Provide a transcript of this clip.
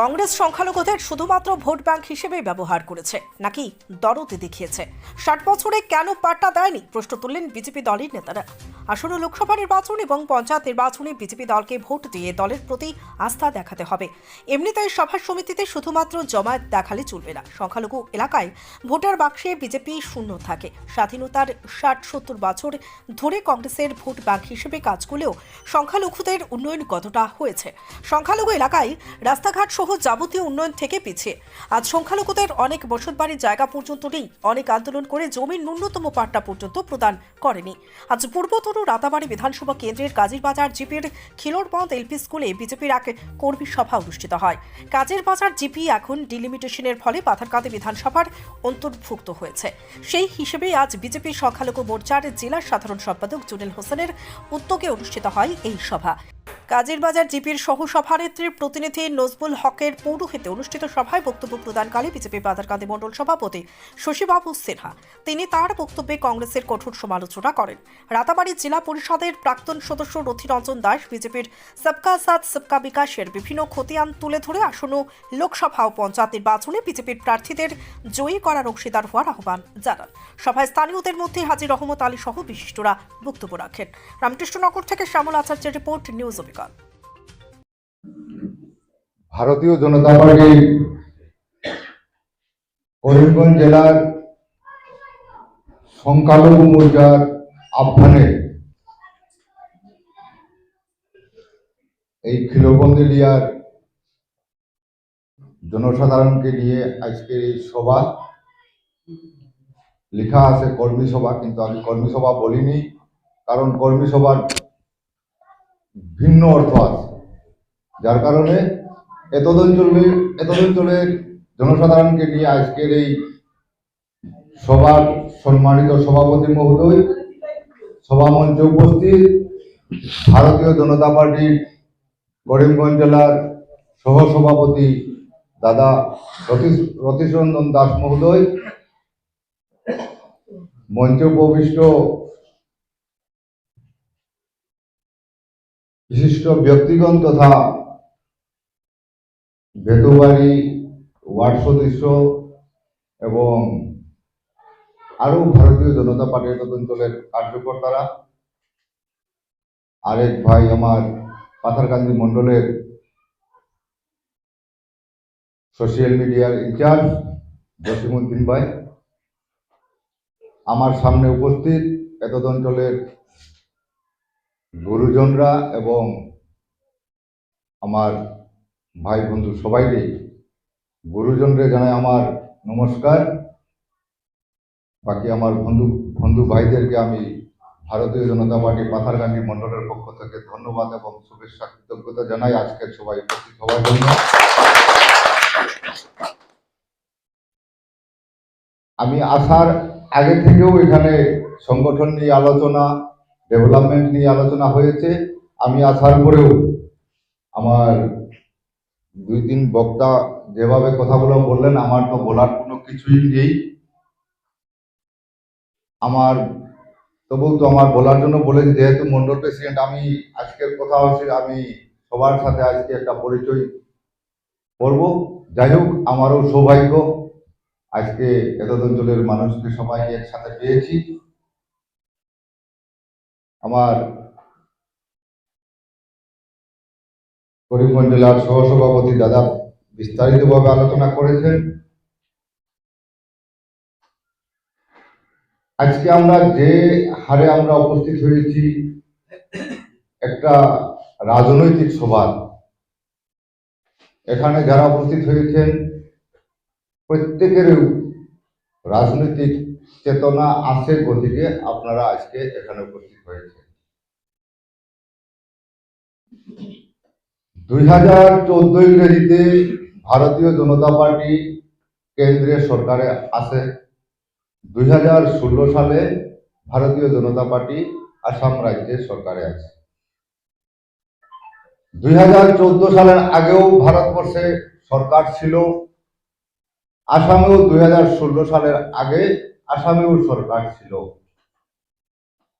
কংগ্রেস সংখ্যালঘুদের শুধুমাত্র vote bank হিসেবে ব্যবহার করেছে, নাকি দরদে দেখিয়েছে। ষাট বছরে কেন পাট্টা দেয়নি? প্রশ্ন তুললেন বিজেপি দলের নেতারা। আসন্ন লোকসভা নির্বাচন এবং পঞ্চায়েত নির্বাচনে বিজেপি দলকে ভোট দিয়ে দলের প্রতি আস্থা দেখাতে হবে। এমনিতেই সভা সমিতিতে শুধুমাত্র জমায়েত দেখালে চলবে না। সংখ্যালঘু এলাকায় ভোটার বাক্সে বিজেপি শূন্য থাকে। স্বাধীনতার ষাট সত্তর বছর ধরে কংগ্রেসের ভোট ব্যাংক হিসেবে কাজ করলেও সংখ্যালঘুদের উন্নয়ন কতটা হয়েছে? সংখ্যালঘু এলাকায় রাস্তাঘাট সহ যাবতীয় উন্নয়ন থেকে পিছিয়ে। আজ সংখ্যালঘুদের অনেক বসতবাড়ির জায়গা পর্যন্ত নেই। অনেক আন্দোলন করে জমির ন্যূনতম পাট্টা পর্যন্ত প্রদান করেনি। আজ পূর্বতন রাতাবাড়ি বিধানসভা কেন্দ্রের কাজীরবাজার জিপির খিলোরবন্দ এলপি স্কুলে বিজেপির এক কর্মী সভা অনুষ্ঠিত হয়। কাজের বাজার জিপি এখন ডিলিমিটেশনের ফলে পাথারকাঁদি বিধানসভার অন্তর্ভুক্ত হয়েছে। সেই হিসেবে আজ বিজেপি সংখ্যালঘু মোর্চার জেলা সাধারণ সম্পাদক জুনেল হোসেনের উদ্যোগে অনুষ্ঠিত হয় এই সভা। কাজের বাজার জিপির সহ সভানেত্রীর প্রতিনিধি নজবুল হকের পৌরোহিতে অনুষ্ঠিত সভায় বক্তব্য প্রদানকালে বিজেপি পাতারকান্দি মণ্ডল সভাপতি শশীবাবু সিনহা। তিনি তার বক্তব্যে কংগ্রেসের কঠোর সমালোচনা করেন। রাতাবাড়ি জেলা পরিষদের প্রাক্তন সদস্য রথিরঞ্জন দাস, বিজেপির সবকা সাথ, সবকা বিকাশের বিভিন্ন খতিয়ান তুলে ধরে আসন্ন লোকসভা ও পঞ্চায়েত নির্বাচনে বিজেপির প্রার্থীদের জয়ী করার অংশীদার হওয়ার আহ্বান জানান। সভায় স্থানীয়দের মধ্যে হাজির রহমত আলী সহ বিশিষ্টরা বক্তব্য রাখেন। রামকৃষ্ণনগর থেকে শ্যামল আচার্যের রিপোর্ট, নিউজ অবিকল ভারতীয় জনতা পার্টি করিমগঞ্জ জেলার সংখ্যালঘু মোর্চার আহ্বানে এই খিলবন্দ জনসাধারণকে নিয়ে আজকের এই সভা। লেখা আছে কর্মী সভা, কিন্তু আমি কর্মী সভা বলিনি, কারণ কর্মী সভার ভিন্ন অর্থ আছে। যার কারণে এতদ অঞ্চলের এতদ অঞ্চলের জনসাধারণকে নিয়ে আজকের এই সভার সম্মানিত সভাপতি মহোদয় সভামঞ্চে উপস্থিত ভারতীয় জনতা পার্টির করিমগঞ্জ জেলার সহসভাপতি দাদা রতীশ, রতীশরঞ্জন দাস মহোদয়, মঞ্চে উপবিষ্ট বিশিষ্ট ব্যক্তিগণ তথা ভেতুবাড়ি ওয়ার্ড সদস্য এবং আরও ভারতীয় জনতা পার্টির অঞ্চলের কার্যকর্তারা, আরেক ভাই আমার পাথারকান্দি মণ্ডলের সোশ্যাল মিডিয়ার ইনচার্জ জসিমুদ্দিন ভাই, আমার সামনে উপস্থিত এতদ অঞ্চলের গুরুজনরা এবং আমার ভাই বন্ধু সবাইকে গুরুজনরে জানাই আমার নমস্কার। বাকি আমার বন্ধু বন্ধু ভাইদেরকে আমি ভারতীয় জনতা পার্টি পাথারকান্দি মণ্ডলের পক্ষ থেকে ধন্যবাদ এবং শুভেচ্ছা, কৃতজ্ঞতা জানাই আজকের সবাই উপস্থিত হওয়ার জন্য। আমি আসার আগে থেকেও এখানে সংগঠন নিয়ে আলোচনা ডেভেলপমেন্ট নিয়ে আলোচনা হয়েছে। আমি আসার পরেও আমার দুই তিন বক্তা যেভাবে কথাগুলো বললেন, আমার তো বলার কোনো কিছুই নেই। আমার তবু তো আমার বলার জন্য বলেছি, যেহেতু মন্ডল প্রেসিডেন্ট, আমি আজকের কথা হচ্ছে, আমি সবার সাথে আজকে একটা পরিচয় করব। যাই হোক, আমারও সৌভাগ্য, আজকে এত অঞ্চলের মানুষকে সবাই একসাথে পেয়েছি। আমার করিমগঞ্জ জেলার সহসভাপতি দাদা বিস্তারিতভাবে আলোচনা করেছেন। আজকে আমরা যে হারে আমরা উপস্থিত হয়েছি, একটা রাজনৈতিক সভা। এখানে যারা উপস্থিত হয়েছেন প্রত্যেকের রাজনৈতিক চেতনা আছে গতিকে আপনারা আজকে এখানে উপস্থিত হয়েছে দুই হাজার চোদ্দ ইংরেজিতে ভারতীয় জনতা পার্টি কেন্দ্রীয় সরকারে আছে। দুই হাজার ষোলো সালে ভারতীয় জনতা পার্টি আসাম রাজ্যের সরকারে আছে। দুই হাজার চোদ্দ সালের আগেও ভারতবর্ষে সরকার ছিল। আসামেও দুই হাজার ষোলো সালের আগে আসামেও সরকার ছিল।